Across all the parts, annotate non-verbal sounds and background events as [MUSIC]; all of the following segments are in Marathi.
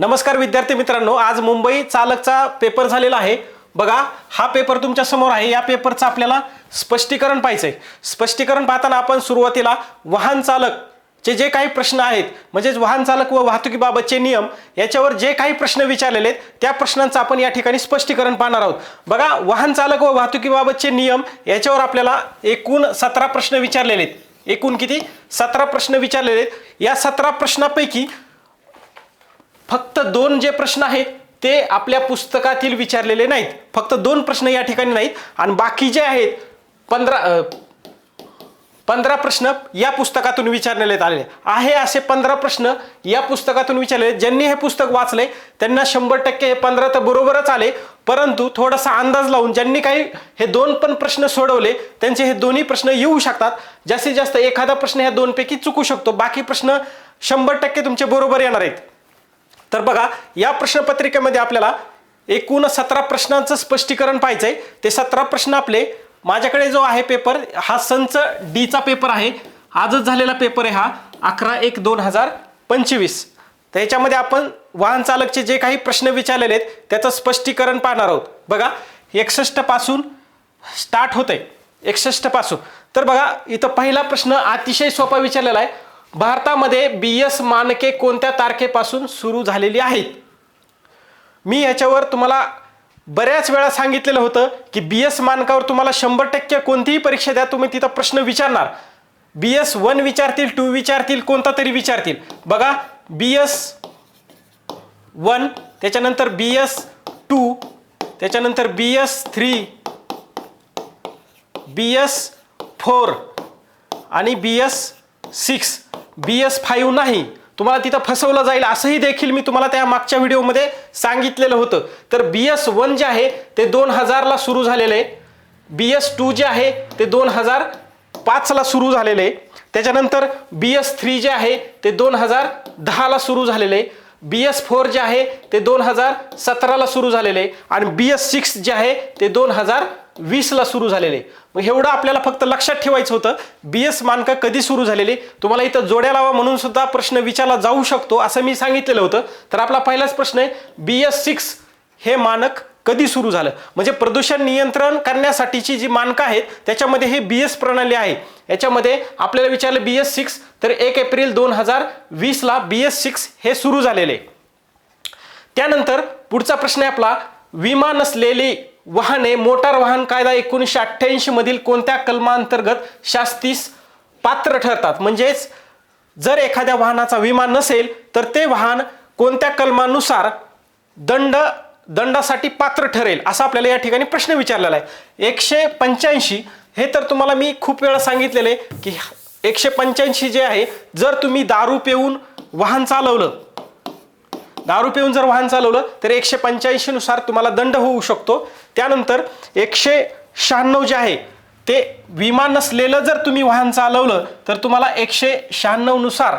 नमस्कार विद्यार्थी मित्रांनो आज मुंबई चालकचा पेपर झालेला आहे. बघा हा पेपर तुमच्यासमोर आहे. या पेपरचं आपल्याला स्पष्टीकरण पाहिजे आहे स्पष्टीकरण पाहताना आपण सुरुवातीला वाहन चालक चे जे काही प्रश्न आहेत म्हणजेच वाहन चालक व वाहतुकीबाबतचे नियम याच्यावर जे काही प्रश्न विचारलेले आहेत त्या प्रश्नांचं आपण या ठिकाणी स्पष्टीकरण पाहणार आहोत. बघा वाहन चालक व वाहतुकीबाबतचे नियम याच्यावर आपल्याला एकूण सतरा प्रश्न विचारलेले आहेत. एकूण किती? सतरा प्रश्न विचारलेले आहेत. या सतरा प्रश्नापैकी फक्त दोन जे प्रश्न आहेत ते आपल्या पुस्तकातील विचारलेले नाहीत. फक्त दोन प्रश्न या ठिकाणी नाहीत. आणि बाकी जे आहेत पंधरा पंधरा प्रश्न या पुस्तकातून विचारलेले आलेले. आहे असे पंधरा प्रश्न या पुस्तकातून विचारले ज्यांनी हे पुस्तक वाचले त्यांना शंभर टक्के हे पंधरा तर बरोबरच आले. परंतु थोडासा अंदाज लावून ज्यांनी काही हे दोन पण प्रश्न सोडवले त्यांचे हे दोन्ही प्रश्न येऊ शकतात. जास्तीत जास्त एखादा प्रश्न ह्या दोनपैकी चुकू शकतो. बाकी प्रश्न शंभर टक्के तुमचे बरोबर येणार आहेत. तर बघा या प्रश्नपत्रिकेमध्ये आपल्याला एकूण सतरा प्रश्नांचं स्पष्टीकरण पाहिजे आहे ते सतरा प्रश्न आपले माझ्याकडे जो आहे पेपर हा संच डीचा पेपर आहे. आजच झालेला पेपर आहे हा अकरा एक दोन हजार पंचवीस. तर याच्यामध्ये आपण वाहन चालकचे जे काही प्रश्न विचारलेले आहेत त्याचं स्पष्टीकरण पाहणार आहोत. बघा एकसष्टपासून स्टार्ट होतं एकसष्टपासून. तर बघा इथं पहिला प्रश्न अतिशय सोपा विचारलेला आहे. भारतामध्ये बी एस मानके कोणत्या तारखेपासून सुरू झालेली आहेत? मी याच्यावर तुम्हाला बऱ्याच वेळा सांगितलेलं होतं की बी एस मानकावर तुम्हाला शंभर टक्के कोणतीही परीक्षा द्या तुम्ही तिथं प्रश्न विचारणार. बी एस वन विचारतील टू विचारतील कोणता तरी विचारतील. बघा बी एस वन त्याच्यानंतर बी एस टू त्याच्यानंतर B S three B S four आणि B S six. B S five नाही. तुम्हाला तिथं फसवलं जाईल असंही देखील मी तुम्हाला त्या मागच्या व्हिडिओमध्ये सांगितलेलं होतं. तर बी एस वन जे आहे ते दोन हजारला सुरू झालेलं आहे. बी एस टू जे आहे ते दोन हजार पाचला सुरू झालेलं आहे. त्याच्यानंतर बी एस थ्री जे आहे ते दोन हजार दहाला सुरू झालेलं आहे. बी एस फोर जे आहे ते दोन हजार सतराला सुरू झालेले आहे. आणि बी एस सिक्स जे आहे ते दोन हजार वीसला सुरू झालेले. आहे. मग एवढं आपल्याला फक्त लक्षात ठेवायचं होतं. बी एस मानकं कधी सुरू झालेली? तुम्हाला इथं जोड्या लावा म्हणून सुद्धा प्रश्न विचारला जाऊ शकतो असं मी सांगितलेलं होतं. तर आपला पहिलाच प्रश्न आहे बी एस सिक्स हे मानक कधी सुरू झालं? म्हणजे प्रदूषण नियंत्रण करण्यासाठीची जी मानकं आहेत त्याच्यामध्ये हे बी एस प्रणाली आहे. याच्यामध्ये आपल्याला विचारलं बी एस सिक्स तर एक एप्रिल दोन हजार वीसला बी एस सिक्स हे सुरू झालेले. त्यानंतर पुढचा प्रश्न आहे आपला विमा नसलेली वाहने मोटार वाहन कायदा एकोणीसशे अठ्ठ्याऐंशी मधील कोणत्या कलमांतर्गत शास्तीस पात्र ठरतात? म्हणजेच जर एखाद्या वाहनाचा विमा नसेल तर ते वाहन कोणत्या कलमानुसार दंड दंडासाठी पात्र ठरेल? असा आपल्याला या ठिकाणी प्रश्न विचारलेला आहे. एकशे पंच्याऐंशी हे तर तुम्हाला मी खूप वेळा सांगितलेले की एकशे पंच्याऐंशी जे आहे जर तुम्ही दारू पिऊन वाहन चालवलं दारू पिऊन जर वाहन चालवलं तर एकशे पंच्याऐंशी नुसार तुम्हाला दंड होऊ शकतो. त्यानंतर एकशे शहाण्णव जे आहे ते विमा नसलेलं जर तुम्ही वाहन चालवलं तर तुम्हाला एकशे शहाण्णवनुसार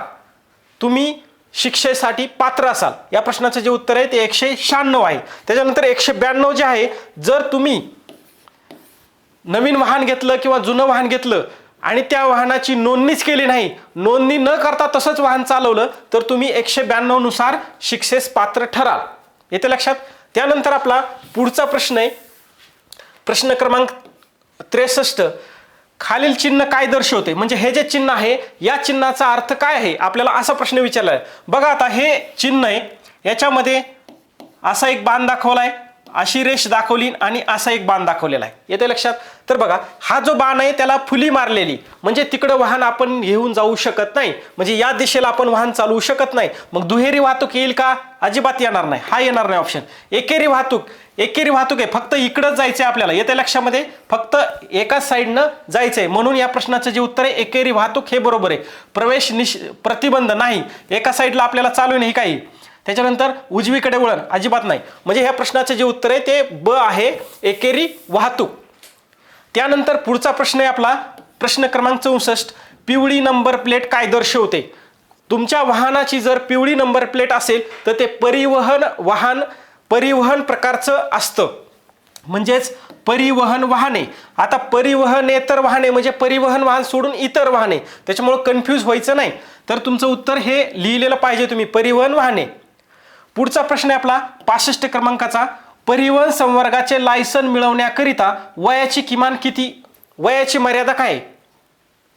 तुम्ही शिक्षेसाठी पात्र असाल. या प्रश्नाचं जे उत्तर आहे ते एकशे शहाण्णव आहे. त्याच्यानंतर एकशे ब्याण्णव जे आहे जर तुम्ही नवीन वाहन घेतलं किंवा जुनं वाहन घेतलं आणि त्या वाहनाची नोंदणीच केली नाही. नोंदणी न करता तसंच वाहन चालवलं तर तुम्ही एकशे ब्याण्णवनुसार शिक्षेस पात्र ठराल. येते लक्षात? त्यानंतर आपला पुढचा प्रश्न आहे. प्रश्न क्रमांक त्रेसष्ट. खालील चिन्ह काय दर्शवते? म्हणजे हे जे चिन्ह आहे या चिन्हाचा अर्थ काय आहे? आपल्याला असा प्रश्न विचारला आहे. बघा आता हे चिन्ह आहे याच्यामध्ये असा एक बाण आहे अशी रेष दाखवली आणि असा एक बाण दाखवलेला आहे. येते लक्षात? तर बघा हा जो बाण आहे त्याला फुली मारलेली. म्हणजे तिकडं वाहन आपण घेऊन जाऊ शकत नाही. म्हणजे या दिशेला आपण वाहन चालवू शकत नाही. मग दुहेरी वाहतूक येईल का? अजिबात येणार नाही. हा येणार नाही ऑप्शन एकेरी वाहतूक. एकेरी वाहतूक आहे. फक्त इकडंच जायचं आहे आपल्याला. येत्या लक्षामध्ये? फक्त एकाच साईडनं जायचं आहे म्हणून या प्रश्नाचं जे उत्तर आहे एकेरी वाहतूक हे बरोबर आहे. प्रवेश निश प्रतिबंध नाही. एका साईडला आपल्याला चालू नाही काही. त्याच्यानंतर उजवीकडे वळण अजिबात नाही. म्हणजे ह्या प्रश्नाचं जे उत्तर आहे ते ब आहे एकेरी वाहतूक. त्यानंतर पुढचा प्रश्न आहे आपला प्रश्न क्रमांक चौसष्ट पिवळी नंबर प्लेट काय दर्शवते? तुमच्या वाहनाची जर पिवळी नंबर प्लेट असेल तर ते परिवहन वाहन परिवहन प्रकारचं असतं. म्हणजेच परिवहन वाहने. आता परिवहनेतर वाहने म्हणजे परिवहन वाहन सोडून इतर वाहने. त्याच्यामुळं कन्फ्यूज व्हायचं नाही. तर तुमचं उत्तर हे लिहिलेलं पाहिजे तुम्ही परिवहन वाहने. पुढचा प्रश्न आहे आपला पासष्ट क्रमांकाचा. परिवहन संवर्गाचे लायसन मिळवण्याकरिता वयाची किमान किती वयाची मर्यादा काय? आहे?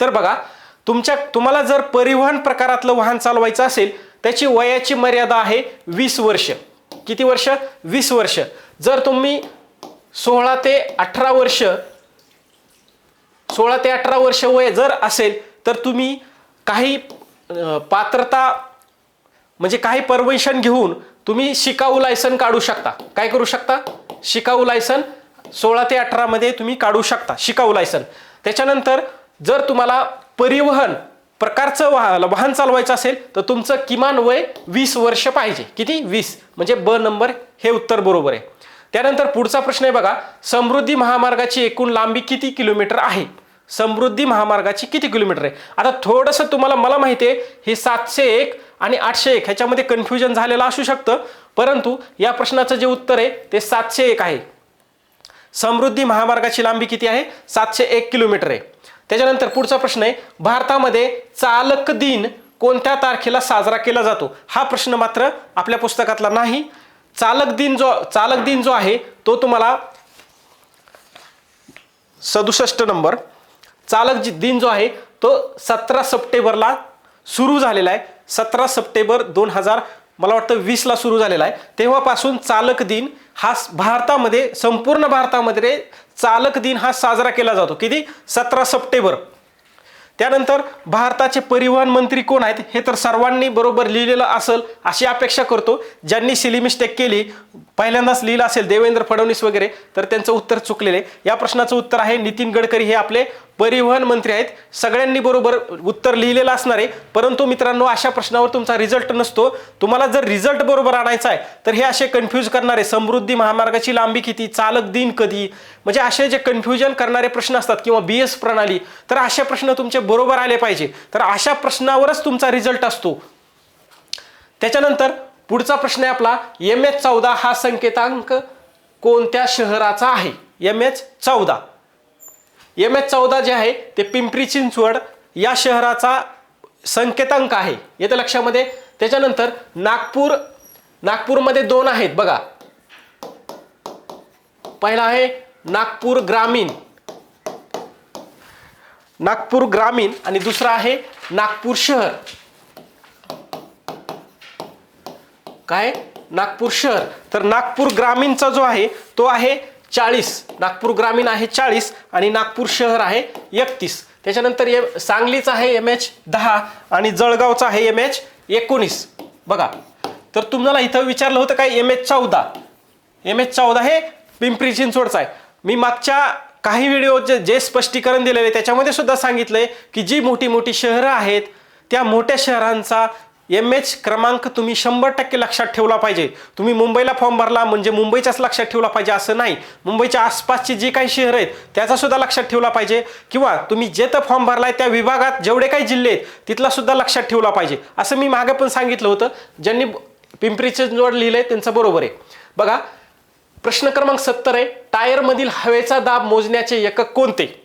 तर बघा तुमच्या तुम्हाला जर परिवहन प्रकारातलं वाहन चालवायचं असेल त्याची वयाची मर्यादा आहे वीस वर्ष. किती वर्ष? वीस वर्ष. जर तुम्ही सोळा ते अठरा वर्ष सोळा ते अठरा वर्ष वय जर असेल तर तुम्ही काही पात्रता म्हणजे काही परमिशन घेऊन तुम्ही शिकाऊ लायसन काढू शकता. काय करू शकता? शिकाऊ लायसन सोळा ते अठरामध्ये तुम्ही काढू शकता शिकाऊ लायसन त्याच्यानंतर जर तुम्हाला परिवहन प्रकारचं वाह वाहन चालवायचं असेल तर तुमचं किमान वय वीस वर्ष पाहिजे. किती? वीस. म्हणजे ब नंबर हे उत्तर बरोबर आहे. त्यानंतर पुढचा प्रश्न आहे बघा समृद्धी महामार्गाची एकूण लांबी किती किलोमीटर आहे? समृद्धी महामार्गाची किती किलोमीटर आहे? आता थोडंसं तुम्हाला मला माहिती आहे हे सातशे एक आणि आठशे एक ह्याच्यामध्ये कन्फ्युजन झालेलं असू शकतं. परंतु या प्रश्नाचं जे उत्तर आहे ते सातशे एक आहे. समृद्धी महामार्गाची लांबी किती आहे? सातशे एक किलोमीटर आहे. त्याच्यानंतर पुढचा प्रश्न आहे भारतामध्ये चालक दिन कोणत्या तारखेला साजरा केला जातो? हा प्रश्न मात्र आपल्या पुस्तकातला नाही. चालक दिन जो चालक दिन जो आहे तो तुम्हाला सदुसष्ट नंबर चालक जी- दिन जो आहे तो सतरा सप्टेंबरला सुरू झालेला आहे. सतरा सप्टेंबर दोन हजार मला वाटतं वीसला सुरू झालेला आहे. तेव्हापासून चालक दिन हा भारतामध्ये संपूर्ण भारतामध्ये चालक दिन हा साजरा केला जातो. किती? सतरा सप्टेंबर. त्यानंतर भारताचे परिवहन मंत्री कोण आहेत हे तर सर्वांनी बरोबर लिहिलेलं असेल अशी अपेक्षा करतो. ज्यांनी सिली मिस्टेक केली पहिल्यांदाच लिहिलं असेल देवेंद्र फडणवीस वगैरे तर त्यांचं उत्तर चुकलेलं आहे. या प्रश्नाचं उत्तर आहे नितीन गडकरी हे आपले परिवहन मंत्री आहेत. सगळ्यांनी बरोबर उत्तर लिहिलेलं असणार आहे. परंतु मित्रांनो अशा प्रश्नावर तुमचा रिझल्ट नसतो. तुम्हाला जर रिझल्ट बरोबर आणायचा आहे तर हे असे कन्फ्यूज करणारे समृद्धी महामार्गाची लांबी किती चालक दिन कधी म्हणजे असे जे कन्फ्युजन करणारे प्रश्न असतात किंवा बी एस प्रणाली तर असे प्रश्न तुमचे बरोबर आले पाहिजे. तर अशा प्रश्नावरच तुमचा रिझल्ट असतो. त्याच्यानंतर पुढचा प्रश्न आहे आपला एम एच चौदा हा संकेतांक कोणत्या शहराचा आहे? एम एच चौदा. एम एच चौदा जे आहे ते पिंपरी चिंचवड या शहराचा संकेतांक आहे. येतं लक्षामध्ये? त्याच्यानंतर नागपूर नागपूरमध्ये दोन आहेत. बघा. पहिला आहे नागपूर ग्रामीण. नागपूर ग्रामीण आणि दुसरा आहे नागपूर शहर. काय? नागपूर शहर. तर नागपूर ग्रामीणचा जो आहे तो आहे चाळीस. नागपूर ग्रामीण आहे चाळीस आणि नागपूर शहर आहे एकतीस. त्याच्यानंतर एम सांगलीचा आहे एम एच दहा आणि जळगावचा आहे एम एच एकोणीस. बघा. तर तुम्हाला इथं विचारलं होतं काय? एम एच चौदा. एम एच चौदा हे पिंपरी चिंचवडचा आहे. मी मागच्या काही व्हिडिओ जे जे स्पष्टीकरण दिलेले त्याच्यामध्ये सुद्धा सांगितलंय की जी मोठी मोठी शहरं आहेत त्या मोठ्या शहरांचा एम एच क्रमांक तुम्ही शंभर टक्के लक्षात ठेवला पाहिजे. तुम्ही मुंबईला फॉर्म भरला म्हणजे मुंबईचाच लक्षात ठेवला पाहिजे असं नाही. मुंबईच्या आसपासची जी काही शहरं आहेत त्याचा सुद्धा लक्षात ठेवला पाहिजे. किंवा तुम्ही जेथं फॉर्म भरलाय त्या विभागात जेवढे काही जिल्हे आहेत तिथला सुद्धा लक्षात ठेवला पाहिजे. असं मी मागे पण सांगितलं होतं. ज्यांनी पिंपरी चिंचवड लिहिलंय त्यांचं बरोबर आहे. बघा प्रश्न क्रमांक सत्तर आहे टायरमधील हवेचा दाब मोजण्याचे एकक कोणते?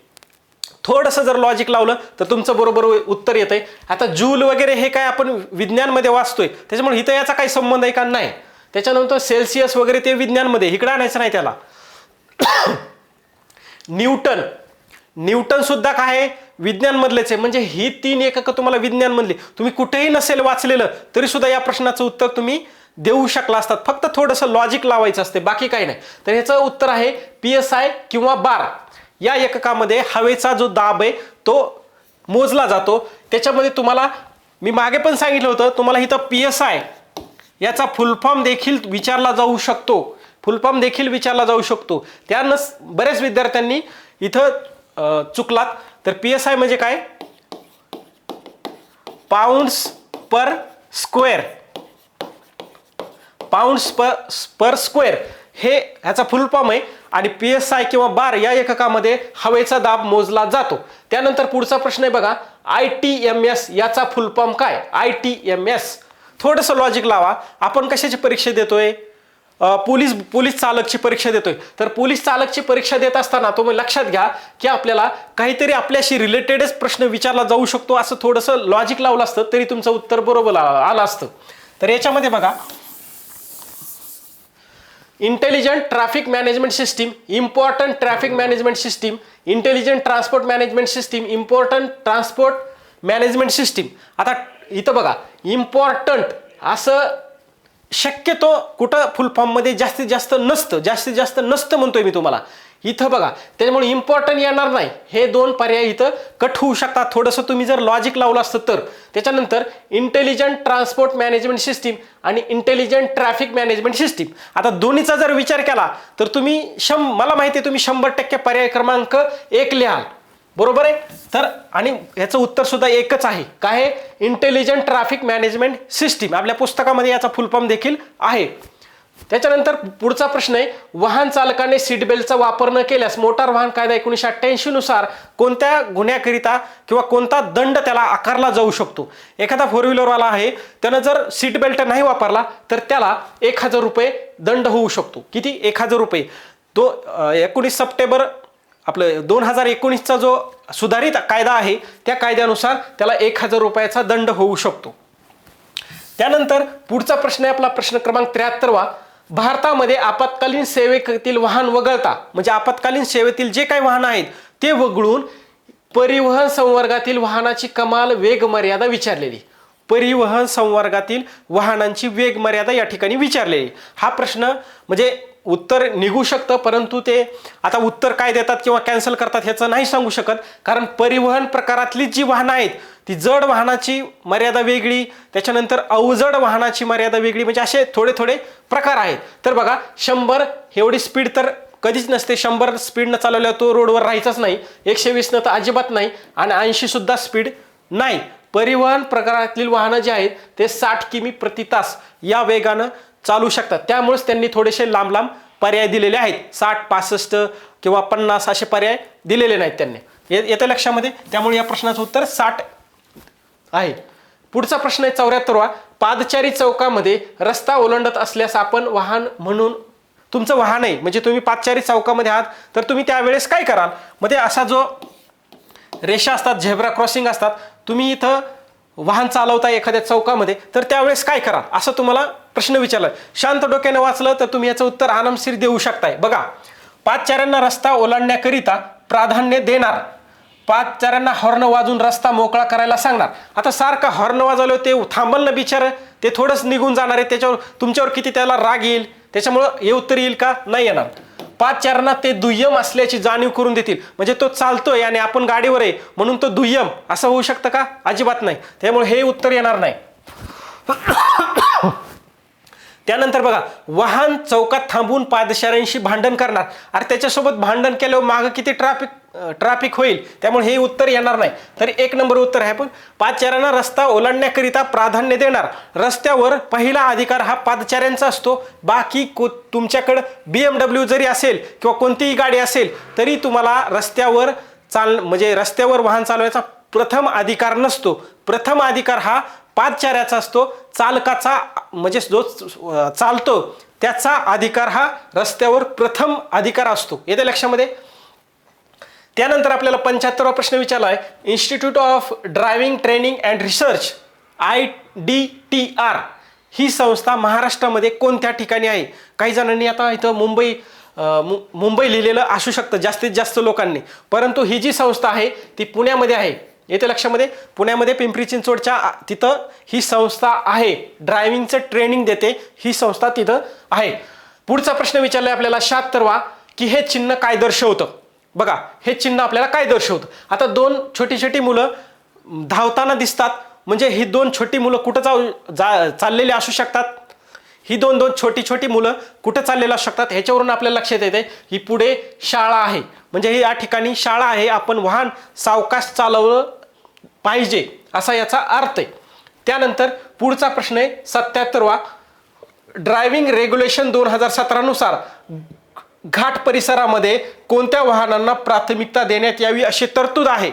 थोडंसं जर लॉजिक लावलं तर तुमचं बरोबर उत्तर येत आहे आता जूल वगैरे हे काय आपण विज्ञानमध्ये वाचतोय त्याच्यामुळे इथं याचा काही संबंध आहे का? नाही. त्याच्यानंतर सेल्सिअस वगैरे ते विज्ञानमध्ये इकडं आणायचं नाही त्याला. [COUGHS] न्यूटन. न्यूटन सुद्धा काय आहे? विज्ञानमधलेच आहे. म्हणजे ही तीन एककं तुम्हाला विज्ञानमधली. तुम्ही कुठेही नसेल वाचलेलं तरी सुद्धा या प्रश्नाचं उत्तर तुम्ही देऊ शकला असतात. फक्त थोडंसं लॉजिक लावायचं असते. बाकी काही नाही. तर ह्याचं उत्तर आहे पी एस आय किंवा बार. या एककामध्ये हवेचा जो दाब आहे तो मोजला जातो. त्याच्यामध्ये तुम्हाला मी मागे पण सांगितलं होतं तुम्हाला इथं पी एस आय याचा फुलफॉर्म देखील विचारला जाऊ शकतो. फुलफॉर्म देखील विचारला जाऊ शकतो. त्यानंच बऱ्याच विद्यार्थ्यांनी इथं चुकलात. तर पी एस आय म्हणजे काय? Pounds per square pounds per per square हे ह्याचा फुल फॉर्म आहे. आणि पी एस आय किंवा बार या एककामध्ये हवेचा दाब मोजला जातो. त्यानंतर पुढचा प्रश्न आहे बघा आय टी एम एस याचा फुल फॉर्म काय? आय टी एम एस थोडंसं लॉजिक लावा. आपण कशाची परीक्षा देतोय? पोलीस पोलीस चालकची परीक्षा देतोय. तर पोलीस चालकची परीक्षा देत असताना तुम्ही लक्षात घ्या की आपल्याला काहीतरी आपल्याशी रिलेटेडच प्रश्न विचारला जाऊ शकतो असं थोडंसं लॉजिक लावलं असतं तरी तुमचं उत्तर बरोबर आलं असतं. तर याच्यामध्ये बघा intelligent traffic management system important traffic management system intelligent transport management system important transport management system आता इथं बघा इम्पॉर्टंट असं शक्यतो कुठं फुल फॉर्ममध्ये जास्तीत जास्त नसतं जास्तीत जास्त नसतं म्हणतोय मी तुम्हाला. इथं बघा त्याच्यामुळे इम्पॉर्टंट येणार नाही. हे दोन पर्याय इथं कट होऊ शकतात. थोडंसं तुम्ही जर लॉजिक लावलं असतं तर. त्याच्यानंतर इंटेलिजंट ट्रान्सपोर्ट मॅनेजमेंट सिस्टीम आणि इंटेलिजंट ट्रॅफिक मॅनेजमेंट सिस्टीम आता दोन्हीचा जर विचार केला तर तुम्ही शं मला माहिती आहे तुम्ही शंभर टक्के पर्याय क्रमांक एक लिहाल. बरोबर आहे? तर आणि याचं उत्तर सुद्धा एकच आहे. काय आहे? इंटेलिजंट ट्रॅफिक मॅनेजमेंट सिस्टीम आपल्या पुस्तकामध्ये याचा फुलफॉर्म देखील आहे. त्याच्यानंतर पुढचा प्रश्न आहे वाहन चालकाने सीट बेल्टचा वापर न केल्यास मोटार वाहन कायदा एकोणीसशे अठ्ठ्याऐंशी नुसार कोणत्या गुन्ह्याकरिता किंवा कोणता दंड त्याला आकारला जाऊ शकतो? एखादा फोर व्हीलरवाला आहे त्यानं जर सीट बेल्ट नाही वापरला तर त्याला एक हजार रुपये दंड होऊ शकतो. किती? एक हजार रुपये. तो एकोणीस सप्टेंबर आपलं दोन हजार एकोणीसचा जो सुधारित कायदा आहे त्या कायद्यानुसार त्याला एक हजार रुपयाचा दंड होऊ शकतो. त्यानंतर पुढचा प्रश्न आहे आपला प्रश्न क्रमांक त्र्याहत्तरवा. भारतामध्ये आपत्कालीन सेवेतील वाहन वगळता म्हणजे आपत्कालीन सेवेतील जे काही वाहनं आहेत ते वगळून परिवहन संवर्गातील वाहनाची कमाल वेग मर्यादा विचारलेली. परिवहन संवर्गातील वाहनांची वेग मर्यादा या ठिकाणी विचारलेली. हा प्रश्न म्हणजे उत्तर निघू शकतं परंतु ते आता उत्तर काय देतात किंवा कॅन्सल करतात ह्याचं नाही सांगू शकत. कारण परिवहन प्रकारातली जी वाहनं आहेत ती जड वाहनाची मर्यादा वेगळी त्याच्यानंतर अवजड वाहनाची मर्यादा वेगळी म्हणजे असे थोडे थोडे प्रकार आहेत. तर बघा शंभर एवढी स्पीड तर कधीच नसते. शंभर स्पीडनं चालवल्यावर तो रोडवर राहायचाच नाही. एकशे वीसनं तर अजिबात नाही. आणि ऐंशीसुद्धा स्पीड नाही. परिवहन प्रकारातील वाहनं जे आहेत ते साठ किमी प्रति तास या वेगानं चालू शकतात. त्यामुळेच त्यांनी थोडेसे लांब लांब पर्याय दिलेले आहेत. साठ पासष्ट किंवा पन्नास असे पर्याय दिलेले नाहीत त्यांनी. ये- येतं लक्षामध्ये? त्यामुळे या प्रश्नाचं उत्तर साठ आहे. पुढचा प्रश्न आहे चौऱ्याहत्तरवा. पादचारी चौकामध्ये रस्ता ओलांडत असल्यास आपण वाहन म्हणून तुमचं वाहन आहे म्हणजे तुम्ही पादचारी चौकामध्ये आहात तर तुम्ही त्यावेळेस काय कराल? मध्ये असा जो रेषा असतात झेब्रा क्रॉसिंग असतात तुम्ही इथं वाहन चालवता एखाद्या चौकामध्ये तर त्यावेळेस काय कराल? असं तुम्हाला प्रश्न विचारला. शांत डोक्याने वाचलं तर तुम्ही याचं उत्तर आरामशीर देऊ शकताय. बघा पाचचाऱ्यांना रस्ता ओलांडण्याकरिता प्राधान्य देणार. पाचचाऱ्यांना हॉर्न वाजून रस्ता मोकळा करायला सांगणार. आता सारखा हॉर्न वाजवलं ते थांबल ना बिचार. ते थोडंच निघून जाणार आहे. त्याच्यावर तुमच्यावर किती त्याला राग येईल? त्याच्यामुळं हे उत्तर येईल का? नाही येणार. पादचाऱ्यांना ते दुय्यम असल्याची जाणीव करून देतील. म्हणजे तो चालतोय आणि आपण गाडीवर आहे म्हणून तो दुय्यम. असं होऊ शकतं का? अजिबात नाही. त्यामुळे हे उत्तर येणार नाही. त्यानंतर बघा वाहन चौकात थांबून पादचाऱ्यांशी भांडण करणार. अरे त्याच्यासोबत भांडण केल्यावर मागं किती ट्रॅफिक ट्रॅफिक होईल? त्यामुळे हे उत्तर येणार नाही. तर एक नंबर उत्तर आहे पण पादचाऱ्यांना रस्ता ओलांडण्याकरिता प्राधान्य देणार. रस्त्यावर पहिला अधिकार हा पादचाऱ्यांचा असतो. बाकी को तुमच्याकडं बी एम डब्ल्यू जरी असेल किंवा कोणतीही गाडी असेल तरी तुम्हाला रस्त्यावर चाल म्हणजे रस्त्यावर वाहन चालवायचा प्रथम अधिकार नसतो. प्रथम अधिकार हा पादचाऱ्याचा असतो चालकाचा म्हणजे जो चालतो त्याचा अधिकार हा रस्त्यावर प्रथम अधिकार असतो. येते लक्षामध्ये? त्यानंतर आपल्याला पंच्याहत्तरवा प्रश्न विचारला आहे institute of driving training and research I D T R ही संस्था महाराष्ट्रामध्ये कोणत्या ठिकाणी आहे? काही जणांनी आता इथं मुंबई मु- मुंबई लिहिलेलं असू शकतं जास्तीत जास्त लोकांनी. परंतु ही जी संस्था आहे ती पुण्यामध्ये आहे. येते लक्षामध्ये? पुण्यामध्ये पिंपरी चिंचवडच्या तिथं ही संस्था आहे. ड्रायव्हिंगचं ट्रेनिंग देते ही संस्था तिथं आहे. पुढचा प्रश्न विचारलाय आपल्याला शहात्तरवा की हे चिन्ह काय दर्शवतं? बघा हे चिन्ह आपल्याला काय दर्शवतं? आता दोन छोटी छोटी मुलं धावताना दिसतात. म्हणजे ही दोन छोटी मुलं कुठं जाऊ जा चाललेली असू शकतात? ही दोन दोन छोटी छोटी मुलं कुठं चाललेलं असू शकतात? ह्याच्यावरून आपल्याला लक्षात येते ही पुढे शाळा आहे. म्हणजे ही या ठिकाणी शाळा आहे. आपण वाहन सावकाश चालवलं पाहिजे असा याचा अर्थ आहे. त्यानंतर पुढचा प्रश्न आहे सत्याहत्तरवा. ड्रायव्हिंग रेग्युलेशन दोन हजार सतरानुसार घाट परिसरामध्ये कोणत्या वाहनांना प्राथमिकता देण्यात यावी अशी तरतूद आहे.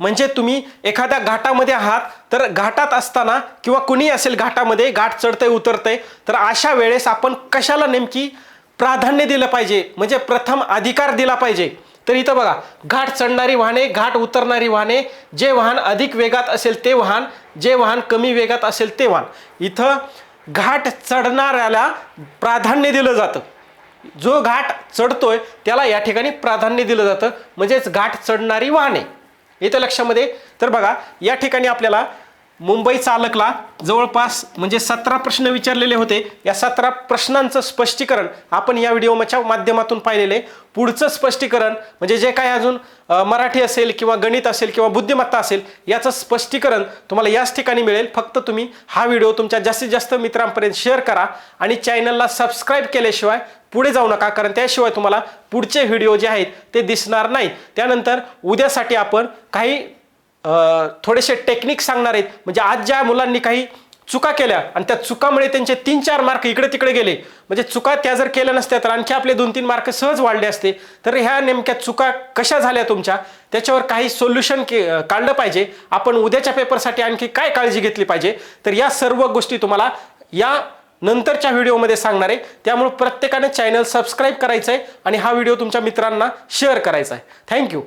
म्हणजे तुम्ही एखाद्या घाटामध्ये आहात तर घाटात असताना किंवा कुणी असेल घाटामध्ये घाट चढतंय उतरतंय तर अशा वेळेस आपण कशाला नेमकी प्राधान्य दिलं पाहिजे? म्हणजे प्रथम अधिकार दिला पाहिजे. तर इथं बघा घाट चढणारी वाहने घाट उतरणारी वाहने जे वाहन अधिक वेगात असेल ते वाहन जे वाहन कमी वेगात असेल ते वाहन. इथं घाट चढणाऱ्याला प्राधान्य दिलं जातं. जो घाट चढतोय त्याला या ठिकाणी प्राधान्य दिलं जातं. म्हणजेच घाट चढणारी वाहने. येतं लक्षामध्ये. तर बघा या ठिकाणी आपल्याला मुंबई चालकला जवळपास म्हणजे सतरा प्रश्न विचारलेले होते. या सतरा प्रश्नांचं स्पष्टीकरण आपण या व्हिडिओच्या माध्यमातून पाहिलेले. पुढचं स्पष्टीकरण म्हणजे जे काही अजून मराठी असेल किंवा गणित असेल किंवा बुद्धिमत्ता असेल याचं स्पष्टीकरण तुम्हाला याच ठिकाणी मिळेल. फक्त तुम्ही हा व्हिडिओ तुमच्या जास्तीत जास्त मित्रांपर्यंत शेअर करा आणि चॅनलला सबस्क्राईब केल्याशिवाय पुढे जाऊ नका. कारण त्याशिवाय तुम्हाला पुढचे व्हिडिओ जे आहेत ते दिसणार नाही. त्यानंतर उद्यासाठी आपण काही थोडेसे टेक्निक सांगणार आहेत. म्हणजे आज ज्या मुलांनी काही चुका केल्या आणि त्या चुकामुळे त्यांचे तीन चार मार्क इकडे तिकडे गेले. म्हणजे चुका त्या जर केल्या नसत्या तर आणखी आपले दोन तीन मार्क सहज वाढले असते. तर ह्या नेमक्या चुका कशा झाल्या तुमच्या? त्याच्यावर काही सोल्युशन के काढलं पाहिजे. आपण उद्याच्या पेपरसाठी आणखी काय काळजी घेतली पाहिजे? तर या सर्व गोष्टी तुम्हाला या नंतरच्या व्हिडिओमध्ये सांगणार आहे. त्यामुळे प्रत्येकाने चॅनल सबस्क्राईब करायचं आहे आणि हा व्हिडिओ तुमच्या मित्रांना शेअर करायचा आहे थँक्यू.